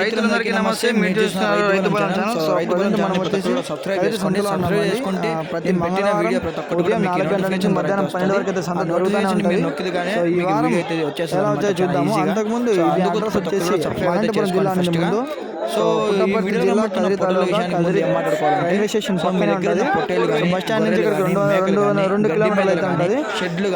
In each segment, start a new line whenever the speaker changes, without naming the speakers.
రైతులందరికీ నమస్తే. మీరు చూస్తున్నారు రైతు బలం ఛానల్. సో రైతు బలం మనం వచ్చేసి సబ్స్క్రైబ్ చేసుకోండి సబ్స్క్రైబ్ చేసుకుంటే ప్రతి పెట్టిన వీడియో ప్రతి ఒక్కటి కూడా మీకు నోటిఫికేషన్ మధ్యాహ్నం పన్నెండు వరకు అయితే సంత జరుగుతూనే ఉంటుంది నొక్కిదిగానే మీకు వీడియో అయితే
వచ్చాయో చూద్దాము. అంతకుముందు ఇది అడ్రస్ వచ్చేసి అనంతపురం జిల్లా ముందు
సో
పుట్టపర్తి జిల్లా కదిరి తాలూకా కదిరి రైల్వే స్టేషన్ పక్కనే ఉంటుంది. బస్ స్టాండ్ నుంచి రెండు రెండు రెండు కిలోమీటర్లు అయితే ఉంటుంది.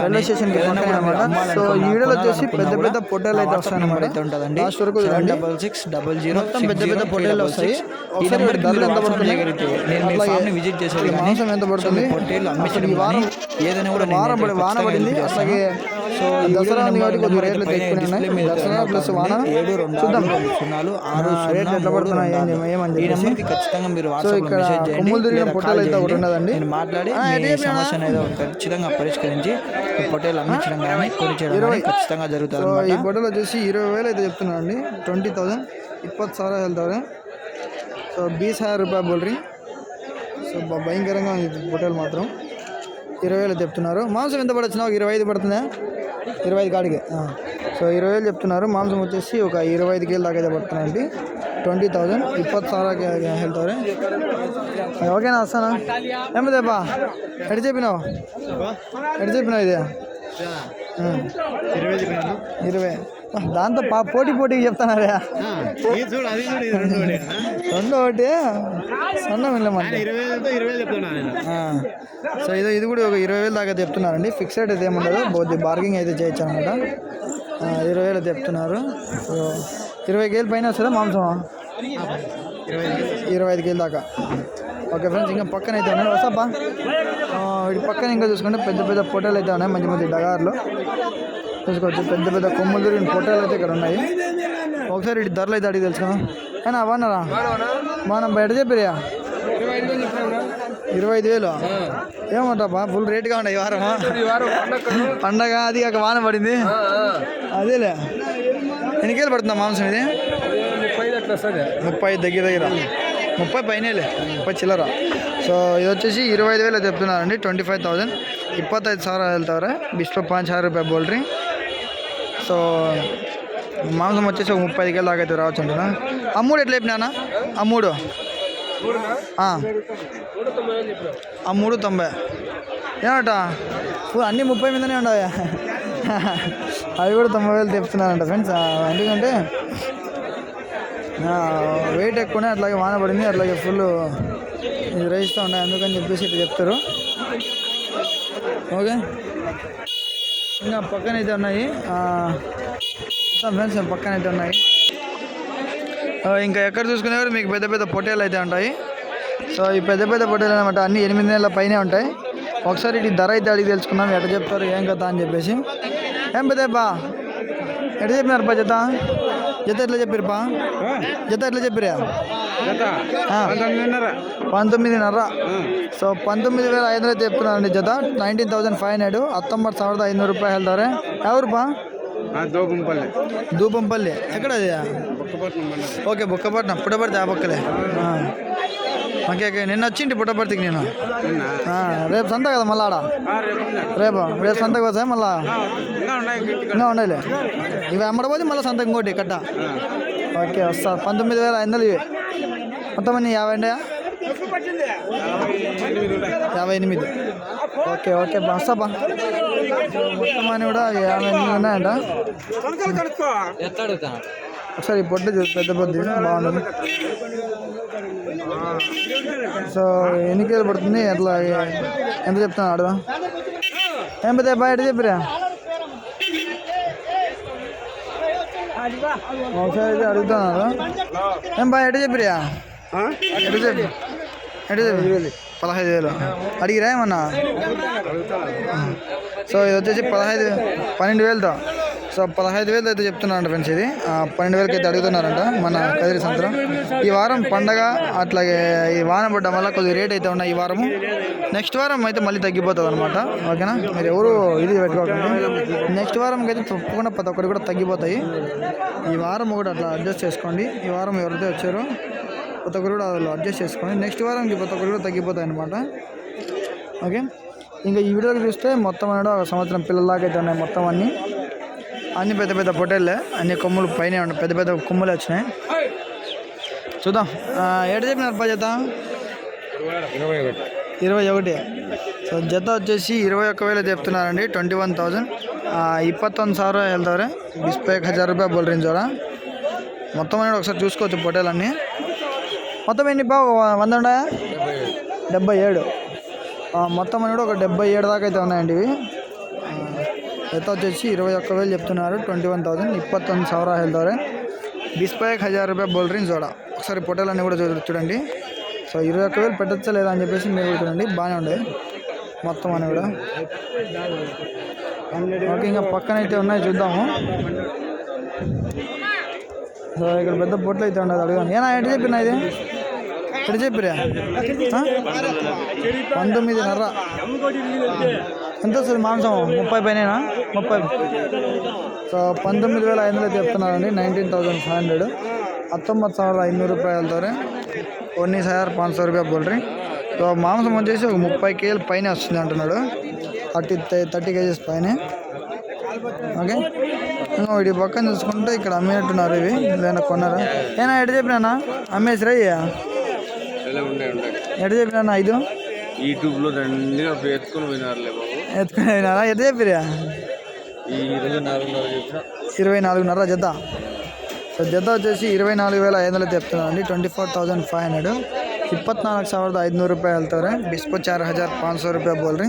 రైల్వే స్టేషన్ పక్కనే అనమాట సో
అమ్మాలనుకున్నా,
ఈ వీడియోలో వచ్చేసి పెద్ద పెద్ద పొట్టేలు అయితే వస్తాయి అనమాట
ఉంటుందండి.
లాస్ట్ వరకు
డబల్ సిక్స్ డబల్ జీరో
మొత్తం పెద్ద పెద్ద పొట్టేలు వస్తాయి.
ఈ
ధరలు ఎంత పడుతుంది?
విజిట్ చేసేది
మాంసం ఎంత పడుతుంది?
పొట్టేలు
ఈ వారం
ఏదైనా కూడా
వారం వాన పడింది. అట్లాగే
సో
దసరా రేట్లు ఉన్నాయి దసరా ప్లస్ వాన.
ఏడు రెండు
చూద్దాం.
సున్నాలు ఆరు
రేట్లు ఎట్లా పడుతున్నాయి? ఏమని
ఖచ్చితంగా మీరు
సో ఇక్కడ కొమ్ములు తిరిగిన పొట్టాలు అయితే ఒకటి ఉన్నదండి
మాట్లాడి సమస్య అనేది ఖచ్చితంగా పరిష్కరించి పొట్టేలు అమ్మించడం కానీ కొని ఖచ్చితంగా జరుగుతుంది
సో ఈ పొట్టలు వచ్చేసి ఇరవై వేలు అయితే చెప్తున్నాను అండి. Twenty thousand. ఇప్పటి సార్ వెళ్తారు సో బీస్ హజార్ రూపాయ బోల్రీ సో భయంకరంగా ఉంది పొట్టేలు మాత్రం. ఇరవై వేలు చెప్తున్నారు. మాంసం ఎంత పడొచ్చినా? ఒక ఇరవై ఐదు పడుతుందా? ఇరవై ఐదు కాడికి. సో ఇరవై వేలు చెప్తున్నారు. మాంసం వచ్చేసి ఒక ఇరవై ఐదు కేజీల దాకా అయితే పడుతున్నాయండి ట్వంటీ థౌజండ్. ఇప్పత్తు ಸಾವಿರ ಹೇಳ್ತವ್ರೆ ఓకేనా వస్తానా? ಎಂಬುದಪ್ಪ ಎಡ್ ಜಿ ಪಿನೋ ಎಡ್ ಜಿ ఇరవై ಇದೆಯಾ దాంతో పా పోటీ పోటీకి చెప్తున్నారా? రెండు ఒకటి. వెళ్ళమంటే సో ఇది ఇది కూడా ఒక ఇరవై వేలు దాకా చెప్తున్నారండి. ఫిక్స్డ్ అయితే ఏముండదు. బోద్ది బార్గింగ్ అయితే చేయొచ్చు అనమాట. ఇరవై వేలు చెప్తున్నారు. సో ఇరవై కేజీల పైన వస్తుందా మాంసం? ఇరవై ఐదు కేజీల దాకా. ఓకే ఫ్రెండ్స్ ఇంకా పక్కన అయితే ఉన్నాయి. వస్తాపా వీటి పక్కన ఇంకా చూసుకుంటే పెద్ద పెద్ద పొట్టేలు అయితే ఉన్నాయి. మంచి మంచి డగార్లు. చూసుకోవచ్చు పెద్ద పెద్ద కొమ్ములు తిరిగిన ఫోటోలు అయితే ఇక్కడ ఉన్నాయి ఒకసారి ఇటు ధరలు అయితే అడిగి తెలుసుకో కానీ అవన్నారా మనం బయట చెప్పిరా ఇరవై ఐదు వేలు. ఏమంటాపా ఫుల్ రేట్గా ఉన్నాయి ఈ వారం. పండగ అది కాక వాన పడింది. అదేలే. ఎన్నికేలు పడుతుందా మాంసం ఇది? ముప్పై దగ్గర దగ్గర. ముప్పై పైనలే ముప్పై చిల్లర. సో ఇది వచ్చేసి ఇరవై ఐదు వేలు చెప్తున్నారండి ట్వంటీ ఫైవ్ థౌజండ్. ಇಪ್ಪತ್ತೈದು ಸಾವಿರ ಹೇಳ್ತಾವ್ರೆ ಬಿಸ್ಪ ಪಾಂಚ್ రూపాయ ರೂಪಾಯಿ ಬೋಲ್ರಿ సో మాంసం వచ్చేసి ఒక ముప్పై ఐదు కేలు దాకా అయితే రావచ్చు అంటున్నా అమ్ముడు ఎట్లా చెప్పినా అమ్ముడు ఆ. అమ్ముడు తొంభై. ఏమంట? అన్నీ ముప్పై మీదనే ఉండవు అవి కూడా తొంభై వేలు తెప్పుతున్నారంట ఫ్రెండ్స్. ఎందుకంటే వెయిట్ ఎక్కువనే అట్లాగే వాన పడింది అట్లాగే ఫుల్ ఇది ఉన్నాయి అందుకని చెప్పేసి ఇట్లా చెప్తారు. ఓకే? ఇంకా పక్కన అయితే ఉన్నాయి ఫ్రెండ్స్ పక్కన అయితే ఉన్నాయి. ఇంకా ఎక్కడ చూసుకునేవారు మీకు పెద్ద పెద్ద పొటేలు అయితే ఉంటాయి. సో ఈ పెద్ద పెద్ద పొటేలు అనమాట అన్ని ఎనిమిది నెలల పైనే ఉంటాయి. ఒకసారి ఇటు ధర అయితే అడిగి తెలుసుకున్నాం ఎట్లా చెప్తారు ఏం కదా అని చెప్పేసి. ఏం పెద్దబ్బా ఎట్లా చెప్పినారు పా జత? జత ఎట్లా చెప్పారు పా? జత ఎట్లా చెప్పారా పంతొమ్మిదిన్నర సో పంతొమ్మిది వేల ఐదు వందలు చెప్తున్నారండి జత నైన్టీన్ థౌసండ్ ఫైవ్ హండ్రెడ్ ಹತ್ತೊಂಬತ್ತು ಸಾವಿರದ ಐನೂರು ರೂಪಾಯಿ ಹೇಳ್ತಾರೆ ಯಾವ್ರಪ್ಪ
దోపంపల్లి
దూపంపల్లి ఎక్కడ అది ఓకే బుక్కపట్నం పుట్టపర్తి ఆ పక్కలే ఆ. ఓకే ఓకే నిన్న వచ్చింటి పుట్టపర్తికి నేను ఆ, రేపు సంత కదా మళ్ళా ఆడ రేపు రేపు సంతకు వస్తాయి మళ్ళా ఇంకా ఉండాలి ఇవి అమ్మడపోతే మళ్ళీ సంత ఇంకోటి కట్ట ఓకే వస్తా పంతొమ్మిది వేల ఐదు వందలు ఇవి మొత్తం అన్ని యాభై అండి యాభై ఎనిమిది. ఓకే ఓకే బా బా. మొత్తం అని కూడా యాభై ఎనిమిది ఉన్నాయంట. ఒకసారి ఈ పొట్టు చూసి పెద్ద పొద్దు బాగుంటుంది సో ఎన్ని కేజీలు పడుతుంది? ఎట్లా ఎంత చెప్తాను అడదా ఏం పెద్ద బయట చెప్పిరా? ఒకసారి అయితే అడుగుతున్నారు. ఏం బాగా ఎట చెప్పిరా? పదహైదు వేలు. అడిగిరా ఏమన్నా? సో ఇది వచ్చేసి పదహైదు పన్నెండు వేలతో. సో పదహైదు వేలు అయితే చెప్తున్నారంట ఫ్రెండ్స్ ఇది. పన్నెండు వేలకి అయితే అడుగుతున్నారంట మన కదిరి సంతలో. ఈ వారం పండగ అట్లాగే ఈ వాన పడ్డం వల్ల కొద్దిగా రేట్ అయితే ఉన్నాయి ఈ వారము. నెక్స్ట్ వారం అయితే మళ్ళీ తగ్గిపోతుంది అనమాట ఓకేనా? మీరు ఎవరు ఇది పెట్టుకోకండి. నెక్స్ట్ వారంకి అయితే తప్పకుండా ప్రతి ఒక్కటి కూడా తగ్గిపోతాయి. ఈ వారం ఒకటి అట్లా అడ్జస్ట్ చేసుకోండి. ఈ వారం ఎవరైతే వచ్చారో కొత్త కూడా అందులో అడ్జస్ట్ చేసుకొని నెక్స్ట్ వారానికి కొత్త కూడా తగ్గిపోతాయి అనమాట ఓకే ఇంకా ఈ వీడియోలో చూస్తే మొత్తం అనేది ఒక సంవత్సరం పిల్లలాగా అయితే ఉన్నాయి మొత్తం అన్నీ. అన్ని పెద్ద పెద్ద పొటేళ్ళే అన్ని కొమ్ములు పైన ఉన్నాయి పెద్ద పెద్ద కొమ్ములు వచ్చినాయి. చూద్దాం. ఏడు చెప్పినారు పా జత? ఇరవై ఒకటి. సో జత వచ్చేసి ఇరవై ఒక్క వేలు చెప్తున్నారండి ట్వంటీ వన్ థౌజండ్ ఇప్పత్తొంದು ಸಾವಿರ ಹೇಳ್ತವ್ರೆ ಬಿಸ್ಪೇಕ್ హజారు ರೂಪಾಯಿ ಬೋಲ್ರಿನ ಜೋರ మొత్తం అనేది ఒకసారి చూసుకోవచ్చు పొటేలన్నీ మొత్తం ఎన్ని వంద ఉన్నాయా డెబ్బై ఏడు. మొత్తం అని కూడా ఒక డెబ్బై ఏడు దాకా అయితే ఉన్నాయండి ఇవి. ఎత్త వచ్చేసి ఇరవై ఒక్క వేలు చెప్తున్నారు. ట్వంటీ వన్ థౌసండ్ ఇప్పత్తొంದು ಸಾವಿರ ಹೇಳ್ತಾರೆ బిస్పాయక్ హజార్ రూపాయ బౌలరింగ్ జోడా. ఒకసారి పొట్టలన్నీ కూడా చూడండి. సో ఇరవై ఒక్క వేలు పెట్టచ్చా లేదా అని చెప్పేసి మీరు చూడండి. బాగానే ఉండే. మొత్తం అని కూడా. ఓకే ఇంకా పక్కనైతే ఉన్నాయి చూద్దాము. సో ఇక్కడ పెద్ద పొట్లు అయితే ఉండదు అడగండి ఏనా ఎటు చెప్పిన ఇది ఎటు చెప్పిరా ఆ? పంతొమ్మిదిన్నర ఎంత వస్తుంది మాంసం ముప్పై పైన ముప్పై సో పంతొమ్మిది వేల ఐదు వందలు చెప్తున్నారండి నైన్టీన్ థౌసండ్ ఫైవ్ హండ్రెడ్ ಹತ್ತೊಂಬತ್ತು ಸಾವಿರದ ಐನೂರು ರೂಪಾಯಿ ಹೇಳ್ತಾರೆ ಒನ್ನಿಸ್ హజార్ పాంచ్ సో రూపాయ బోల్రీ సో మాంసం వచ్చేసి ఒక ముప్పై కేజీల పైన వస్తుంది అంటున్నాడు థర్టీ థర్టీ కేజీస్ పైన ఓకే ఇంకా పక్కన చూసుకుంటే ఇక్కడ అమ్మినట్టున్నారు ఇవి. ఏదైనా కొన్నారా? ఏనా ఎడ చెప్పినా అమ్మేసిరా ఇయ్యా? ఎడ చెప్పినా ఐదు?
యూట్యూబ్లో దండిగా ఎత్తుకుని పోయినారులే బాబు.
ఎత్తుకుని పోయినారా? ఎడ చెప్పిరా ఇరవై నాలుగున్నర జత. సో జత వచ్చేసి ఇరవై నాలుగు వేల ఐదు వందలు చెప్తున్నాను అండి twenty four thousand five hundred. ఇప్పత్నాలుగు సవర్ ఐదు నూరు రూపాయలు ರೂಪಾಯಿ బిస్పో చార్ హజార్ ಹಜಾರ್ సో రూపాయ బోల్ ಬೋಲ್ರಿ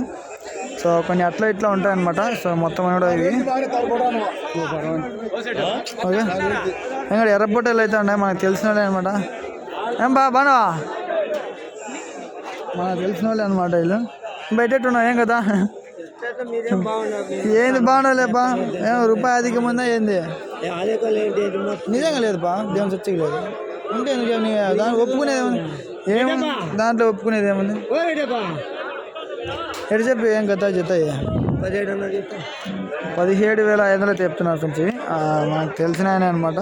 సో కొన్ని అట్లా ఇట్లా ఉంటాయన్నమాట. సో మొత్తం కూడా ఇవి. ఓకే. ఇంకా ఎర్రపొట్టలు అయితే ఉన్నాయి మనకు తెలిసిన వాళ్ళే అనమాట ఏం బా బానవా మనకు తెలిసిన వాళ్ళే. అనమాట వీళ్ళు బయటెట్టున్నావు ఏం కదా ఏంది బాగుండలేపా ఏం రూపాయి అధికం ఉందా ఏంది? నిజంగా లేదుపా దేవుని సత్యం లేదు. ఉంటే దాన్ని ఒప్పుకునేది ఏముంది? ఏముంది? దాంట్లో ఒప్పుకునేది ఏముంది? ఎటు చెప్పి ఏం కథ జత పదిహేడు వేల ఐదు వందలు చెప్తున్నారు ఫ్రెండ్స్ ఇవి. ఆ, మనకు తెలిసిన ఆయన అనమాట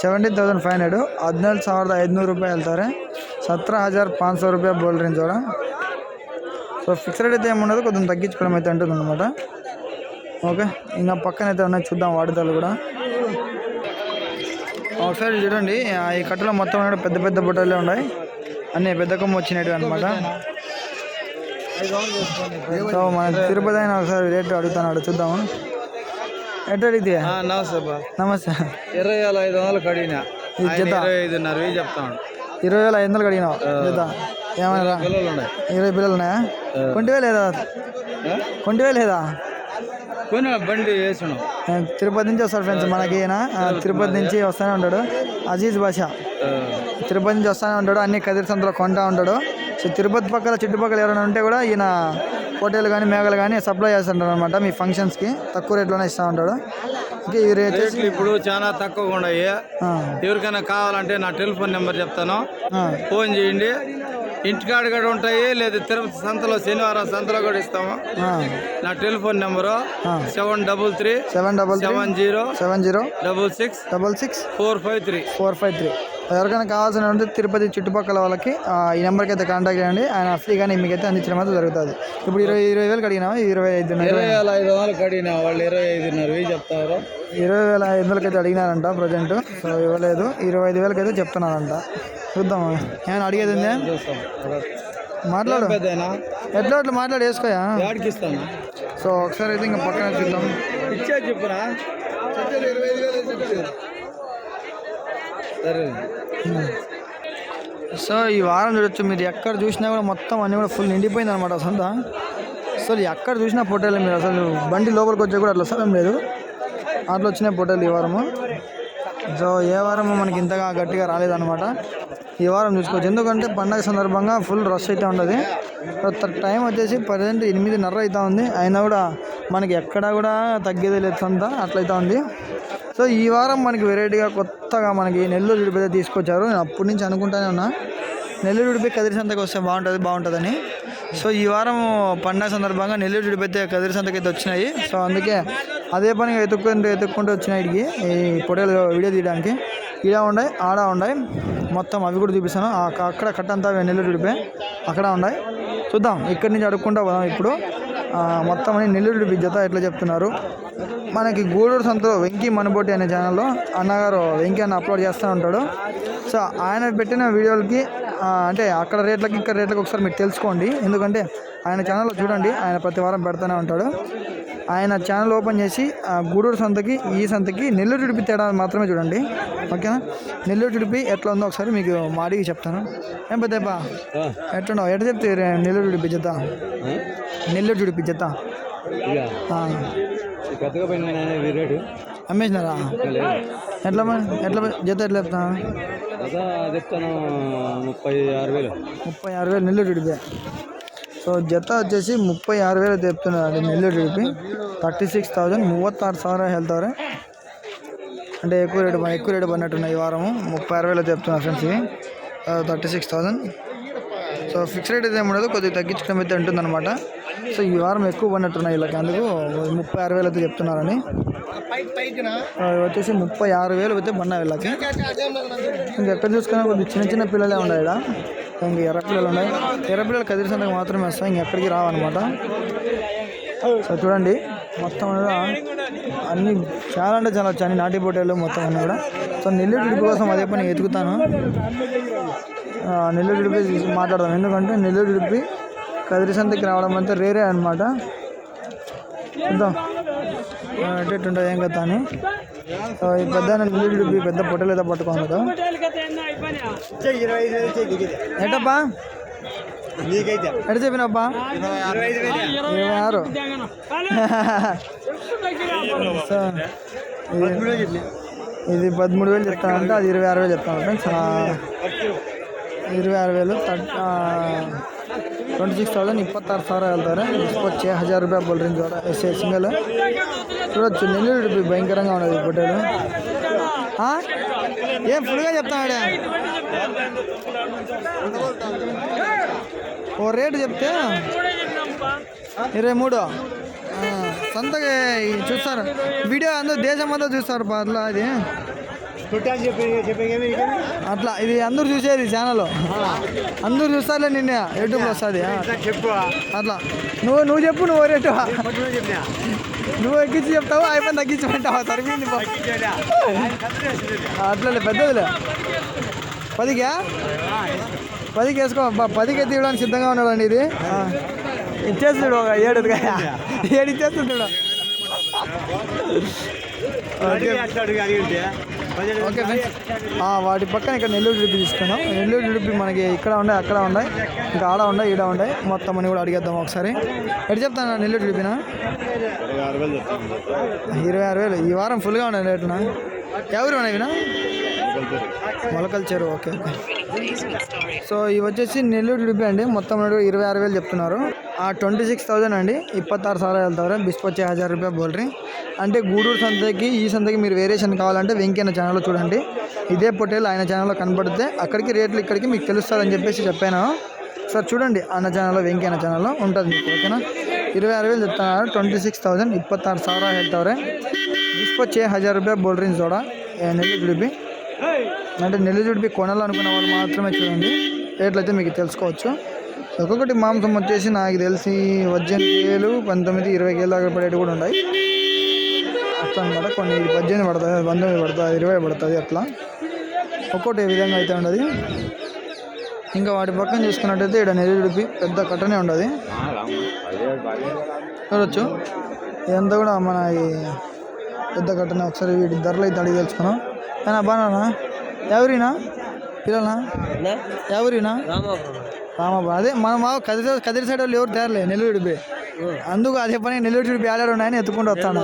సెవెంటీన్ థౌసండ్ ఫైవ్ హండ్రెడ్ ಹದಿನೇಳು ಸಾವಿರದ ಐದುನೂರು ರೂಪಾಯಿ ಹೇಳ್ತಾರೆ ಸತ್ರ ಹಜಾರ್ ಪಾಂಚ್ సో రూపాయ బోల్ రేంజ్ కూడా సో ఫిక్స్డ్ అయితే ఏముండదు కొంచెం తగ్గించుకోవడం అయితే ఉంటుంది అనమాట ఓకే ఇంకా పక్కన అయితే ఉన్నాయి చూద్దాం వాడుదలు కూడా ఒకసారి చూడండి ఆ, ఈ కట్టలో మొత్తం కూడా పెద్ద పెద్ద బుట్టలే ఉన్నాయి అన్ని పెద్ద కొమ్మ వచ్చినట్టు అనమాట సో మన తిరుపతి అయినా ఒకసారి రేట్ అడుగుతాను చూద్దాము. ఎట్లా అడిగితే?
నమస్తే బా
నమస్తే.
ఇరవై వేల ఐదు వందలు
జత.
ఇరవై ఐదున్నర చెప్తాను.
ఇరవై వేల ఐదు వందలు జత.
పిల్లలు ఉన్నాయి.
ఇరవై పిల్లలు ఉన్నాయా? కొంటివే లేదా? కొంటివే లేదా?
కొన్ని బండి వేసినాం
తిరుపతి నుంచి వస్తాడు ఫ్రెండ్స్ మనకి ఈయన. తిరుపతి నుంచి. వస్తూనే ఉంటాడు. అజీజ్ బాషా. తిరుపతి నుంచి వస్తూనే ఉంటాడు. అన్ని కదిరి సంతలో కొంటా ఉంటాడు. సో తిరుపతి పక్కల చుట్టుపక్కల ఎవరైనా ఉంటే కూడా ఈయన హోటల్ కానీ మేకలు కానీ సప్లై చేస్తుంటాడు అనమాట మీ ఫంక్షన్స్కి తక్కువ రేట్లోనే ఇస్తూ ఉంటాడు. ఇంకా ఈ రేట్
రేట్లు ఇప్పుడు చాలా తక్కువగా ఉన్నాయి. ఎవరికైనా కావాలంటే నా టెలిఫోన్ నెంబర్ చెప్తాను. ఫోన్ చేయండి. ఇంటికాడ కూడా ఉంటాయి లేదా తిరుపతి సంతలో శనివారం సంతలో కూడా ఇస్తాము. నా
telephone
number. Seven double
three seven double
seven zero
seven zero
double six
double six
four five three.
Four five three. ఎవరికైనా కావాల్సిన ఉంటే తిరుపతి చుట్టుపక్కల వాళ్ళకి ఆ, ఈ నెంబర్కి అయితే కాంటాక్ట్ చేయండి. ఆయన ఫ్రీగానే మీకైతే అందించడం అయితే జరుగుతుంది. ఇప్పుడు ఇరవై ఇరవై వేలకు అడిగినావా? ఇరవై ఐదు
ఇరవై వేల ఐదు వందలు కడిగిన వాళ్ళు ఇరవై ఐదున్నర వెయ్యి చెప్తారు.
ఇరవై వేల ఐదు వందలకి అయితే అడిగినారంట ప్రజెంట్. సో ఇవ్వలేదు. ఇరవై ఐదు వేలకి అయితే చెప్తున్నారంట. చూద్దాం. ఏమైనా అడిగేది ఉందా? మాట్లాడు. ఎట్లా అట్లా మాట్లాడి వేసుకోయా? సో ఒకసారి అయితే ఇంకా పక్కన చూద్దాం.
ఇచ్చే చెప్పురా. సరే
సో ఈ వారం చూడొచ్చు. మీరు ఎక్కడ చూసినా కూడా మొత్తం అన్నీ కూడా ఫుల్ నిండిపోయింది అనమాట అసలు. అసలు ఎక్కడ చూసినా పొట్టేలు మీరు. అసలు బండి లోపలికి వచ్చే కూడా అట్లా స్థలం లేదు. అట్లా వచ్చినాయి పొట్టేలు ఈ వారము. సో ఏ వారము మనకి ఇంతగా గట్టిగా రాలేదన్నమాట. ఈ వారం చూసుకోవచ్చు. ఎందుకంటే పండగ సందర్భంగా ఫుల్ రష్ అయితే ఉండదు. టైం వచ్చేసి ప్రజెంట్ ఎనిమిదిన్నర అవుతా ఉంది. అయినా కూడా మనకి ఎక్కడా కూడా తగ్గేది లేదు సొంత. అట్లయితే ఉంది. సో ఈ వారం మనకి వెరైటీగా కొత్తగా మనకి నెల్లూరు విడిపోతే తీసుకొచ్చారు. నేను అప్పటి నుంచి అనుకుంటానే ఉన్నా. నెల్లూరు విడిపోయి కదిరి సంతకి వస్తే బాగుంటుంది బాగుంటుందని. సో ఈ వారం పండగ సందర్భంగా నెల్లూరు విడిపోతే కదిరి సంతకి అయితే వచ్చినాయి. సో అందుకే అదే పనిగా ఎత్తుక్కుంటూ ఎత్తుక్కుంటూ వచ్చినాయి ఇడికి ఈ పొటేలు వీడియో తీయడానికి. ఈడ ఉన్నాయి ఆడ ఉన్నాయి మొత్తం అవి కూడా చూపిస్తాను. అక్కడ కట్టంతా నెల్లూరు విడిపోయి అక్కడ ఉన్నాయి చూద్దాం ఇక్కడి నుంచి అడుక్కుంటా పోదాం ఇప్పుడు. మొత్తం అని నెల్లూరు విడిపి జత ఎట్లా చెప్తున్నారు? మనకి గూడూరు సంతలో వెంకీ మనబోటి అనే ఛానల్లో అన్నగారు వెంకీ అన్న అప్లోడ్ చేస్తూ ఉంటాడు. సో ఆయన పెట్టిన వీడియోలకి అంటే అక్కడ రేట్లకి ఇక్కడ రేట్లకి ఒకసారి మీరు తెలుసుకోండి. ఎందుకంటే ఆయన ఛానల్లో చూడండి ఆయన ప్రతి వారం పెడుతూనే ఉంటాడు. ఆయన ఛానల్ ఓపెన్ చేసి ఆ, గూడూరు సంతకి ఈ సంతకి నెల్లూరు చుడిపి తేడా మాత్రమే చూడండి. ఓకేనా? నెల్లూరు చుడిపి ఎట్లా ఉందో ఒకసారి మీకు మా అడిగి చెప్తాను. ఏం పెద్దప్పా ఎట్లున్నావు? ఎట్లా చెప్తే నెల్లూరు చుడిపి జత? నెల్లూరు చుడిపి జత. అమ్మేసినారా? ఎట్లా ఎట్లా జత ఎట్లా చెప్తా?
చెప్తాను ముప్పై ఆరు వేలు.
ముప్పై ఆరు వేలు నెల్లూరు చుడిపి. సో జత వచ్చేసి ముప్పై ఆరు వేలు చెప్తున్నారు నెల్లూరు చుడిపి థర్టీ సిక్స్ థౌజండ్ ಮೂವತ್ತಾರು ಸಾವಿರ ಹೇಳ್ತವ್ರೆ అంటే ఎక్కువ రేటు ప- ఎక్కువ రేటు పడినట్టున్నాయి ఈ వారము ముప్పై ఆరు వేలు చెప్తున్నారు ఫ్రెండ్స్ ఇవి thirty six thousand so fix rate అయితే ఏమి ఉండదు కొద్దిగా తగ్గించడం అయితే ఉంటుందన్నమాట సో ఈ వారం ఎక్కువ పడినట్టున్నాయి వీళ్ళకి అందుకు ముప్పై ఆరు వేలు అయితే చెప్తున్నారని ఆ, ఇవి వచ్చేసి ముప్పై ఆరు వేలు అయితే పడినాయి వీళ్ళకి. ఇంకా ఎక్కడ చూసుకున్నా కొద్దిగా చిన్న చిన్న పిల్లలే ఉన్నాయి ఇక్కడ ఇంక ఎర్ర పిల్లలు ఉన్నాయి ఎర్ర పిల్లలు కదిరి సంతకు మాత్రమే వస్తాయి ఇంకెక్కడికి రావన్నమాట. సో చూడండి మొత్తం కూడా అన్ని చాలా అంటే చాలా వచ్చాయి అన్ని నాటి పోటీలు మొత్తం అన్నీ కూడా. సో నెల్లూరు కోసం అదే పని ఎతుకుతాను. ఆ, నెల్లూరు తీసి మాట్లాడదాం. ఎందుకంటే నెల్లూరు టిడిపి కదిరి సంతకి రావడం అంతా రేరే అనమాట చూద్దాం. ఎటు ఉంటుంది ఏం కదా అని. ఈ పెద్ద నీళ్ళు పెద్ద పొట్టలు ఏదో పట్టుకోను కదా
నీకైతే
ఎట చెప్పినప్పా? ఇరవై ఆరు. ఇది- పదమూడు వేలు చెప్తానంటే అది ఇరవై ఆరు వేలు చెప్తాను ఫ్రెండ్స్. ఇరవై ఆరు వేలు ಟ್ವೆಂಟಿ ಸಿಕ್ಸ್ ತೌಸಂಡ್ ಇಪ್ಪತ್ತಾರು ಸಾವಿರ ಹೇಳ್ತಾರೆ. ಇಪ್ಪತ್ತು ಹಜಾರ್ ರೂಪಾಯಿ ಬಲ್ರಿ ಜೋಡ ಎಸ್ ಎ ಸಿಂಗಲ್ ನೆಲ್ಲಿ ಹಿಡಿದು ಭಯಂಕರಂಗ ಅವನಿಗೆ ಬಟ್ಟೆ ಹಾಂ ಏನ್ ಫುಡ್ಗೆ ಚೆಪ್ತಾ ಹೇಳಿ ಓ ರೇಟ್ ಚೆಪ್ತೆ ಇರೇ, ಮೂಡು. ಸಂತಗೆ ಚೂಸ್ತಾರೆ ವಿಡಿಯೋ ಅಂದ್ರೆ ದೇಶ ಮಾತ್ರ ಚೂಸ್ತಾರಪ್ಪ ಅದ್ಲ, ಅದೇ. అట్లా ఇది అందరూ చూసేది ఛానల్ అందరూ చూస్తారులే నిన్న యూట్యూబ్లో వస్తుంది.
చెప్పు.
అట్లా. నువ్వు నువ్వు చెప్పు నువ్వు రేటు నువ్వు ఎక్కించి చెప్తావు? అయిపోయి తగ్గించమంటావా? సరిపోయింది పో. అట్లలే పెద్దదిలే. పదికా? పదికి వేసుకో. పదికి తీయడానికి సిద్ధంగా ఉన్నాడండి ఇది. ఇచ్చేస్తాడు ఒక ఏడు ఏడు ఇచ్చేస్తాడు చూడు. ఓకే ఆ, వాటి పక్కన ఇక్కడ నెల్లూరు డ్రిప్ తీసుకున్నాం. నెల్లూరు డ్రిప్ మనకి ఇక్కడ ఉన్నాయి అక్కడ ఉన్నాయి ఇంకా ఆడ ఉన్నాయి ఈడ ఉన్నాయి మొత్తం అని కూడా అడిగేద్దాం ఒకసారి. ఎటు చెప్తాను నెల్లూరు డ్రిప్నా ఇరవై ఆరు వేలు ఈ వారం ఫుల్గా ఉన్నాయి రేటున? ఎవరు ఉన్నాయి వినా? మొలకల చెరువు ఓకే సో ఇవి వచ్చేసి నెల్లూరు డిపి అండి. మొత్తం ఇరవై ఆరు వేలు చెప్తున్నారు. ఆ ట్వంటీ సిక్స్ థౌజండ్ అండి. ఇప్పತ್ತಾరు సార్ వెళ్తారు బిస్పొచ్చి హజార్ రూపాయలు బోల్రీ అంటే గూడూరు సంతకి ఈ సంతకి మీరు వేరియేషన్ కావాలంటే వెంకైన ఛానల్లో చూడండి. ఇదే పొట్టేలు ఆయన ఛానల్లో కనపడితే అక్కడికి రేట్లు ఇక్కడికి మీకు తెలుస్తుందని చెప్పేసి చెప్పాను. సార్ చూడండి. అన్న ఛానల్లో వెంకైన ఛానల్లో ఉంటుంది మీకు ఓకేనా? ఇరవై ఆరు వేలు చెప్తున్నారు. ట్వంటీ సిక్స్ థౌజండ్ ఇప్పತ್ತಾరు ಸಾವಿರ ಹೇಳ್ತವ್ರೆ హజార్ రూపాయ బోల్డ్రింగ్స్ కూడా నెల్లూరు ನೆಲ್ಲಿಗುಡಿಬಿ అంటే నెల్లి కొనాలనుకున్న వాళ్ళు మాత్రమే చూడండి. రేట్లయితే మీకు తెలుసుకోవచ్చు. ఒక్కొక్కటి మాంసం వచ్చేసి నాకు తెలిసి పద్దెనిమిది వేలు పంతొమ్మిది ఇరవై వేలు దాకా పడేవి కూడా ఉన్నాయి. అట్లా అనమాట కొన్ని పద్దెనిమిది పడుతుంది పంతొమ్మిది పడుతుంది ఇరవై పడుతుంది అట్లా. ఒక్కొక్కటి ఏ విధంగా అయితే ఉండదు. ఇంకా వాటి పక్కన చూసుకున్నట్టయితే ఇక్కడ నెల్లి పెద్ద కట్టనే ఉండదు. చూడొచ్చు. ఇదంతా కూడా మన పెద్ద కట్టనే ఒకసారి వీటి ధరలు అయితే అడిగి తెలుసుకున్నాం ఏనా బాగా ఎవరినా? పిల్లనా ఎవరినా? రామాపురం. అదే మనం మా కదిరి కదిరి సైడ్ వాళ్ళు ఎవరు తేరలే నెల్లూరు పోయి. అందుకు అదే పని నెల్లూరు చూపి ఆడారు ఉన్నాయని ఎత్తుకుంటూ వస్తాను.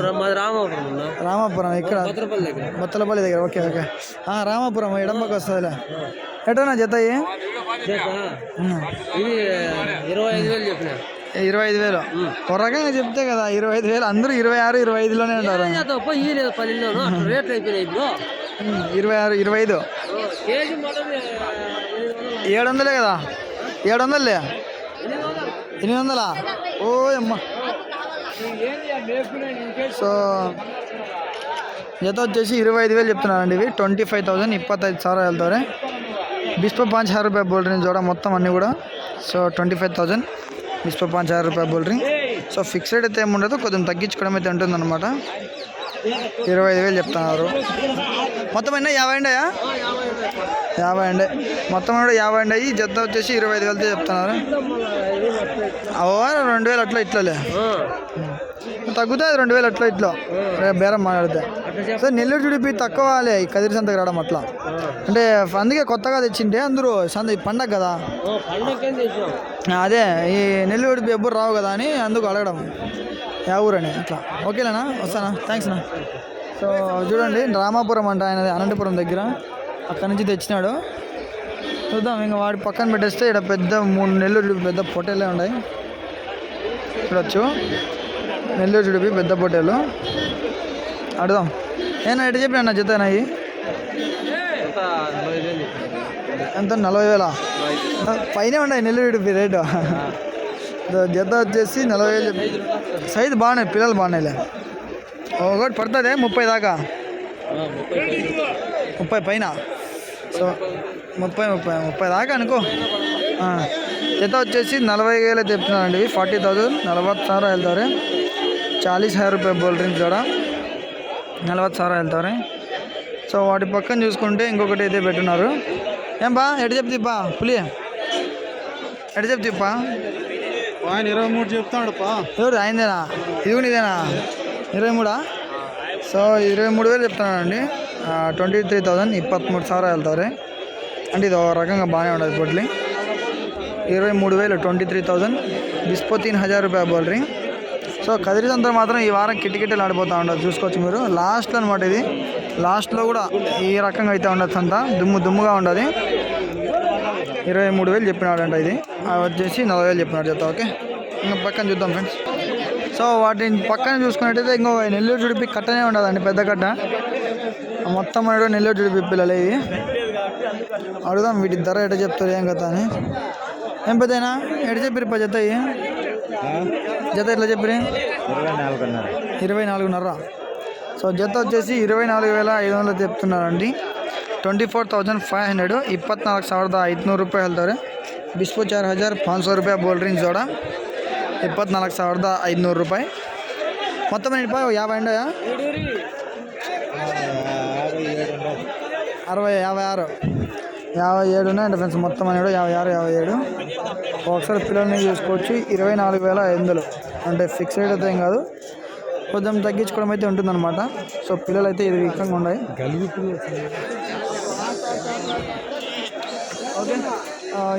రామాపురం ఇక్కడ. బత్తలపల్లి దగ్గర. Okay okay. ఆ, రామాపురం ఎడంపక్క వస్తుందిలే. ఎటోనా జత
ఇరవై ఐదు వేలు చెప్పిన.
ఇరవై ఐదు వేలు. ఒక రకంగా చెప్తే కదా ఇరవై ఐదు వేలు. అందరూ ఇరవై ఆరు ఇరవై ఐదులోనే ఉంటారు.
రేట్లు అయిపోయినాయి ఇప్పుడు.
ఇరవై ఆరు ఇరవై ఐదు. ఏడు వందలే కదా? ఏడు వందలే? ఎనిమిది వందలా? ఓ అమ్మ సో జత వచ్చేసి ఇరవై ఐదు వేలు చెప్తున్నారండి ఇవి. ట్వంటీ ఫైవ్ థౌసండ్ ఇప్పత్తైదు సారా వెళ్తారు బిస్ప పాంచ్ హార్ రూపాయ బోల్ డ్రింక్ చూడ మొత్తం అన్నీ కూడా. సో ట్వంటీ ఫైవ్ థౌసండ్ బిస్ప పాంచ్ హార్ రూపాయ బోల్ డ్రింక్ సో ఫిక్స్డ్ అయితే ఏమి ఉండదు కొంచెం తగ్గించుకోవడం అయితే ఉంటుందన్నమాట. ఇరవై ఐదు వేలు చెప్తున్నారు. మొత్తం అయినా యాభై అండియా యాభై అండి మొత్తం కూడా యాభై అండి అయ్యి జత వచ్చేసి ఇరవై ఐదు వేలతో చెప్తున్నారు. అవా రెండు వేలు అట్లా ఇట్లలే. తగ్గుతుంది రెండు వేలు అట్లా ఇట్లా. రేపు బేరం మాట్లాడితే. సో నెల్లూరు చుడిపి తక్కువ కదిరి సంతకు రావడం అట్లా. అంటే అందుకే కొత్తగా తెచ్చింటే అందరూ సంత ఈ పండగ కదా. అదే ఈ నెల్లూరు చుడిపి ఎప్పుడు రావు కదా అని అందుకు అడగడం. యా ఊరని అట్లా. ఓకేలేనా? వస్తానా? థ్యాంక్స్ నా సో చూడండి రామాపురం అంట ఆయనది అనంతపురం దగ్గర. అక్కడి నుంచి తెచ్చినాడు. చూద్దాం ఇంకా వాడి పక్కన పెట్టేస్తే ఇక్కడ పెద్ద మూడు నెల్లూరు పెద్ద పొట్టేలే ఉన్నాయి. చూడొచ్చు. నెల్లూరు చుడిపి పెద్ద పొట్టేలు. అడుగుదాం. ఏనా ఎటు చెప్పిన నా జత అయ్యి ఎంత? నలభై వేల? పైన ఉన్నాయి నెల్లూరు చుడిపి రేటు. జత వచ్చేసి నలభై వేలు సైజు బాగున్నాయి పిల్లలు బాగున్నాయిలే. ఒకటి పడుతుంది ముప్పై దాకా. ముప్పై పైన. సో ముప్పై ముప్పై ముప్పై దాకా అనుకో. జత వచ్చేసి నలభై వేలు చెప్తున్నారండి ఫార్టీ థౌజండ్ నలభై సార్ వెళ్తారు చాలీస్ హై రూపాయ బోల్ డ్రింక్స్ కూడా నలభై సార్ వెళ్తారు సో వాటి పక్కన చూసుకుంటే ఇంకొకటి అయితే పెట్టున్నారు ఏం బా ఎటు చెప్తిప్పా పులి. ఎటు చెప్తిప్పా
ఆయన ఇరవై మూడు చెప్తాడు
ఎవరు ఆయనదేనా? ఇది ఇదేనా ఇరవై మూడా? సో ఇరవై మూడు వేలు చెప్తున్నానండి. ట్వంటీ త్రీ థౌజండ్ ఇప్పత్మూడు సార్ వెళ్తారు. అంటే ఇది ఒక రకంగా బాగానే ఉండదు పొట్లి ఇరవై మూడు వేలు ట్వంటీ త్రీ థౌజండ్ బిస్పో తీన్ హజార్ రూపాయ బోల్ సో కదిరితంతా మాత్రం ఈ వారం కిటికిటలు ఆడిపోతూ ఉండదు. చూసుకోవచ్చు మీరు. లాస్ట్లో అనమాట ఇది. లాస్ట్లో కూడా ఈ రకంగా అయితే ఉండొచ్చు అంతా దుమ్ము దుమ్ముగా ఉండదు. ఇరవై మూడు వేలు చెప్పినాడంట ఇది. వచ్చేసి నలభై వేలు చెప్పినాడు చెప్తా ఓకే? ఇంకా పక్కన చూద్దాం ఫ్రెండ్స్ సో వాటిని పక్కన చూసుకున్నట్టయితే ఇంకో నెల్లూరు జుడిపి కట్టనే ఉండదండి పెద్ద కట్ట మొత్తం అనేది నెల్లూరు జుడిపి పిల్లలు ఇవి అడుగుదాం వీటి ధర ఎట చెప్తారు ఏం కథ అని ఏం పెద్దయినా ఎట చెప్పారు పా జత ఇవి? జత ఎట్లా చెప్పారు
ఇరవై నాలుగున్నర
ఇరవై నాలుగున్నర సో జత వచ్చేసి ఇరవై నాలుగు వేల ఐదు వందలు చెప్తున్నారండి twenty four thousand five hundred ಇಪ್ಪತ್ನಾಲ್ಕು ಸಾವಿರದ ಐದುನೂರು ರೂಪಾಯಿ ಹೇಳ್ತಾರೆ ಬಿಸ್ಪು ಚಾರ್ ಹಜಾರ್ ಪಾಂಚ್ ಸौ ರೂಪಾಯಿ ಬೋಲ್ ರಿಂಗ್ ಜೋಡ ಇಪ್ಪತ್ನಾಲ್ಕು ಸಾವಿರದ ಐದುನೂರು ರೂಪಾಯಿ మొత్తం ఎన్ని రూపాయలు యాభై అండి అరవై యాభై ఆరు యాభై ఏడు ఉన్నాయండి ఫ్రెండ్స్ మొత్తం అనేడు యాభై ఆరు యాభై ఏడు ఒకసారి పిల్లల్ని చూసుకోవచ్చు ఇరవై నాలుగు వేల ఐదు వందలు అంటే ఫిక్స్ రేట్ అయితే ఏం కాదు కొంచెం తగ్గించుకోవడం అయితే ఉంటుందన్నమాట సో పిల్లలు అయితే ఇది రకంగా ఉన్నాయి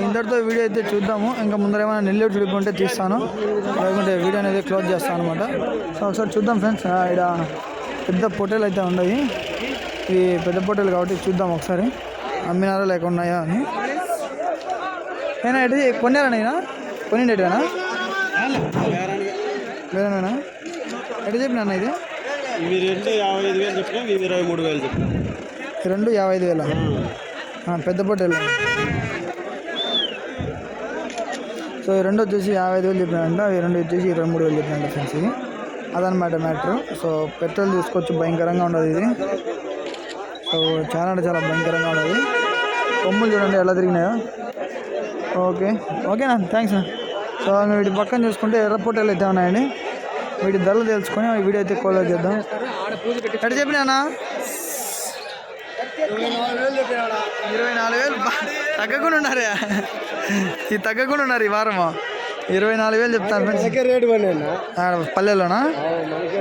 ఇంతటితో వీడియో అయితే చూద్దాము. ఇంకా ముందర ఏమైనా నెల్లూరు ట్రిప్ ఉంటే తీస్తాను. లేకుంటే వీడియో అనేది క్లోజ్ చేస్తాను అనమాట సో ఒకసారి చూద్దాం ఫ్రెండ్స్. ఇక్కడ పెద్ద పొట్టేలు అయితే ఉన్నాయి. ఇవి పెద్ద పొట్టేలు కాబట్టి చూద్దాం ఒకసారి. అమ్మినారా లేక ఉన్నాయా అని. ఏనా ఎటు కొన్నారా నేను? కొనిండేటేనా వేరేనా? ఎటు చెప్పినా ఇది?
రెండు యాభై ఐదు వేలు చెప్పినా ఇరవై మూడు వేలు చెప్పినా.
రెండు యాభై ఐదు వేల? పెద్ద పొట్టేలు సో ఈ రెండు వచ్చేసి యాభై ఐదు వేలు చెప్పినారంట. ఈ రెండు వచ్చేసి ఇరవై మూడు వేలు చెప్పినారంట ఫ్రెండ్స్ ఇది అదనమాట మ్యాటర్. సో పెట్రోల్ తీసుకోవచ్చు భయంకరంగా ఉండదు ఇది. సో చాలా అంటే చాలా భయంకరంగా ఉండదు. కొమ్ములు చూడండి ఎలా తిరిగినాయో. ఓకే ఓకేనా థ్యాంక్స్ సో వీటి పక్కన చూసుకుంటే ఎయిర్పోర్ట్ వెళ్ళి అయితే ఉన్నాయండి. వీటి ధరలు తెలుసుకొని వీడియో అయితే కోలో చేద్దాం. ఎక్కడ చెప్పినా ఇరవై నాలుగు వేలు తగ్గకుండా ఉన్నారా. ఈ తగ్గకుండా ఉన్నారు ఈ వారము ఇరవై నాలుగు వేలు చెప్తాను ఫ్రెండ్స్
రేటు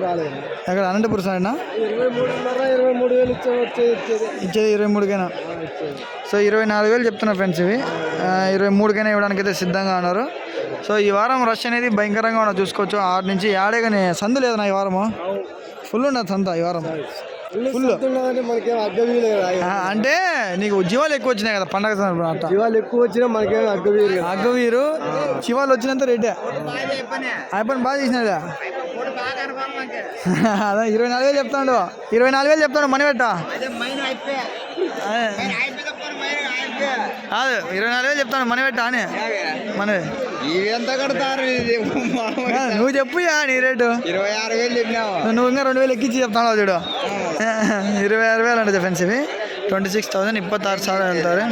రాలేదు.
ఎక్కడ అనంతపురం
వచ్చేది ఇచ్చేది.
ఇరవై మూడుకైనా? సో ఇరవై నాలుగు వేలు చెప్తున్నా ఫ్రెండ్స్ ఇవి. ఇరవై మూడుకైనా ఇవ్వడానికి అయితే సిద్ధంగా ఉన్నారు. సో ఈ వారం రష్ అనేది భయంకరంగా ఉన్నది చూసుకోవచ్చు. ఆరు నుంచి ఆడే కానీ సందు లేదన్నా ఈ వారము? ఫుల్ ఉన్నది సంత ఈ వారం. అంటే నీకు జీవాలు ఎక్కువ వచ్చినాయి కదా పండగ
ఇవాళ ఎక్కువ వచ్చినా మనకేం అగ్గవీలు
అగ్గవీరు. శివాలు వచ్చినంత రెడ్డే అయిపోయి బాగా చేసినాడు అదే ఇరవై నాలుగు వేలు చెప్తాడు. ఇరవై నాలుగు వేలు చెప్తాడు మనీ పెట్ట. కాదు ఇరవై నాలుగు వేలు చెప్తాడు మనీ పెట్ట అని. మనీ
ఎంత కడతారు
నువ్వు చెప్పు నీ రేటు.
ఇరవై ఆరు వేలు చెప్పినావు.
నువ్వు ఇంకా రెండు వేలు ఎక్కించి చెప్తాను చూడు. ಇರುವೆ ಆರು ವೇಲ ಉಂಟು friends twenty six thousand thousand sir వెళ్తారు.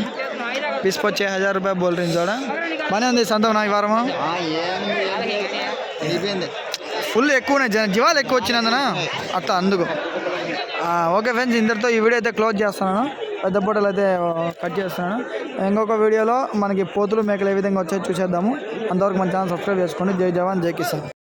ಹೇಳ್ತಾರೆ హజార్ రూపాయలు బోల్ ಬೋಲ್ರಿನ್ చూడ బాగానే ఉంది సొంతం నాకు వారము. ఫుల్ ఎక్కువనే జన. జీవాలు ఎక్కువ వచ్చినందున అట్లా అందుకు. ఓకే ఫ్రెండ్స్ ఇందరితో ఈ వీడియో అయితే క్లోజ్ చేస్తున్నాను. పెద్ద పొట్టలు అయితే కట్ చేస్తున్నాను. ఇంకొక వీడియోలో మనకి పోతులు మేకలు ఏ విధంగా వచ్చాయో చూసేద్దాము. అంతవరకు మన ఛానల్ సబ్స్క్రైబ్ చేసుకోండి. జై జవాన్ జై కిసాన్.